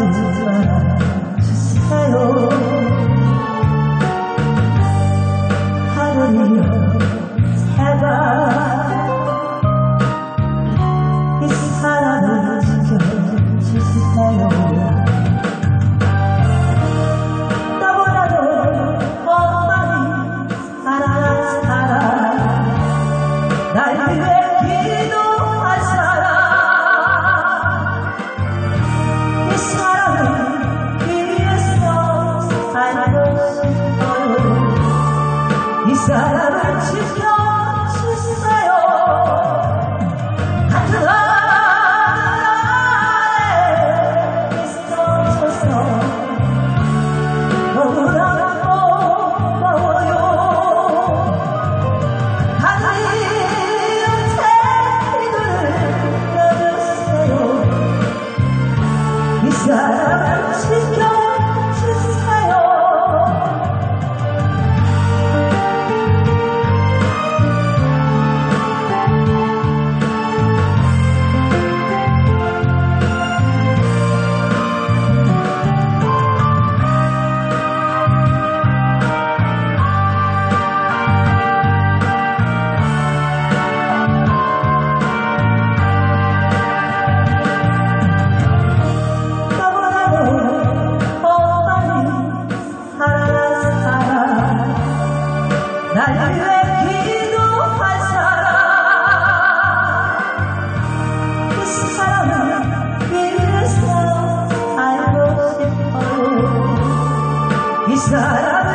좀 알아주세요. 하늘이여 사람을 지켜주세요. 같은 하늘에 있어줘서 너무나 고마워요. 하늘의 태를 내주세요. 이 사람을 지켜 날 위해 기도한 사람. 그 사람을 이 지켜